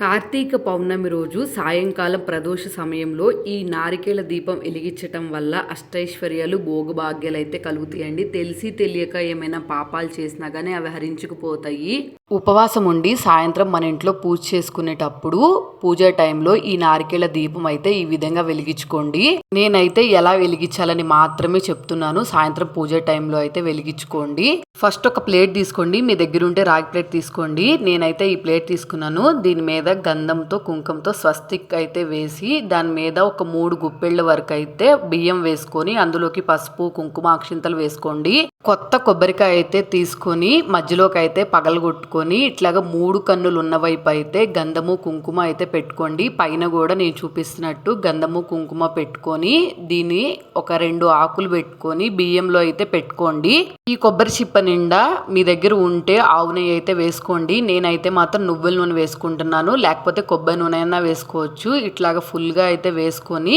కార్తీక పౌర్ణమి రోజు సాయంకాలం ప్రదోష సమయంలో ఈ నారికేల దీపం వెలిగించటం వల్ల అష్టైశ్వర్యాలు భోగభాగ్యాలు అయితే కలుగుతాయండి. తెలిసి తెలియక ఏమైనా పాపాలు చేసినా కానీ అవి హరించుకుపోతాయి. ఉపవాసం ఉండి సాయంత్రం మన ఇంట్లో పూజ చేసుకునేటప్పుడు పూజ టైంలో ఈ నారికేళ దీపం అయితే ఈ విధంగా వెలిగించుకోండి. నేనైతే ఎలా వెలిగించాలని మాత్రమే చెప్తున్నాను. సాయంత్రం పూజ టైంలో అయితే వెలిగించుకోండి. ఫస్ట్ ఒక ప్లేట్ తీసుకోండి. మీ దగ్గర ఉంటే రాగి ప్లేట్ తీసుకోండి. నేనైతే ఈ ప్లేట్ తీసుకున్నాను. దీని మీద గంధంతో కుంకంతో స్వస్తిక్ అయితే వేసి దాని మీద ఒక మూడు గుప్పెళ్ళ వరకు అయితే బియ్యం వేసుకొని అందులోకి పసుపు కుంకుమ అక్షింతలు వేసుకోండి. కొత్త కొబ్బరికాయ అయితే తీసుకొని మధ్యలోకి అయితే పగలగొట్టుకొని ఇట్లాగా మూడు కన్నులు ఉన్న వైపు అయితే గంధము కుంకుమ అయితే పెట్టుకోండి. పైన కూడా నేను చూపిస్తున్నట్టు గంధము కుంకుమ పెట్టుకొని దీన్ని ఒక రెండు ఆకులు పెట్టుకొని బియ్యంలో అయితే పెట్టుకోండి. ఈ కొబ్బరి చిప్ప నిండా మీ దగ్గర ఉంటే ఆవు నెయ్యి అయితే వేసుకోండి. నేనైతే మాత్రం నువ్వుల నూనె వేసుకుంటున్నాను. లేకపోతే కొబ్బరి నూనె అయినా వేసుకోవచ్చు. ఇట్లాగా ఫుల్గా అయితే వేసుకొని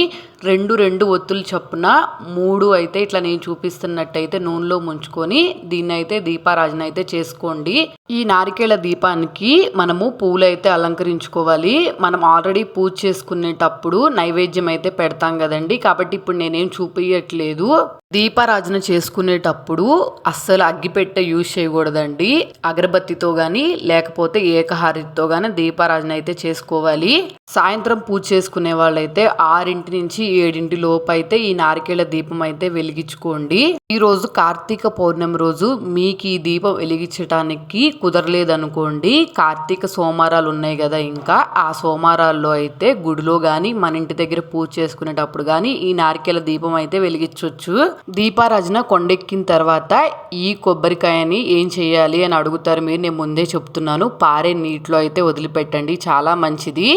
రెండు రెండు ఒత్తులు చొప్పున మూడు అయితే ఇట్లా నేను చూపిస్తున్నట్టయితే నూనెలో ముంచు ఉంచుకొని దీన్నైతే దీపారాజన అయితే చేసుకోండి. ఈ నారికేళ దీపానికి మనము పూలు అయితే అలంకరించుకోవాలి. మనం ఆల్రెడీ పూజ చేసుకునేటప్పుడు నైవేద్యం అయితే పెడతాం కదండి. కాబట్టి ఇప్పుడు నేనేం చూపించట్లేదు దీపారాజన చేసుకునేటప్పుడు అస్సలు అగ్గిపెట్టె యూజ్ చేయకూడదండి. అగరబత్తితో కానీ లేకపోతే ఏకహారితో కానీ దీపారాజన అయితే చేసుకోవాలి. సాయంత్రం పూజ చేసుకునే వాళ్ళైతే ఆరింటి నుంచి ఏడింటి లోపు అయితే ఈ నారికేళ దీపం అయితే వెలిగించుకోండి. ఈ రోజు కార్తీక పౌర్ణమి రోజు మీకు ఈ దీపం వెలిగించడానికి కుదరలేదనుకోండి. కార్తీక సోమవారాలు ఉన్నాయి కదా ఇంకా. ఆ సోమవారాల్లో అయితే గుడిలో కానీ మన ఇంటి దగ్గర పూజ చేసుకునేటప్పుడు కానీ ఈ నారికేల దీపం అయితే వెలిగించవచ్చు దీపారాజన కొండెక్కిన తర్వాత ఈ కొబ్బరికాయని ఏం చేయాలి అని అడుగుతారు మీరు నేను ముందే చెప్తున్నాను. పారే నీటిలో అయితే వదిలిపెట్టండి. చాలా మంచిది.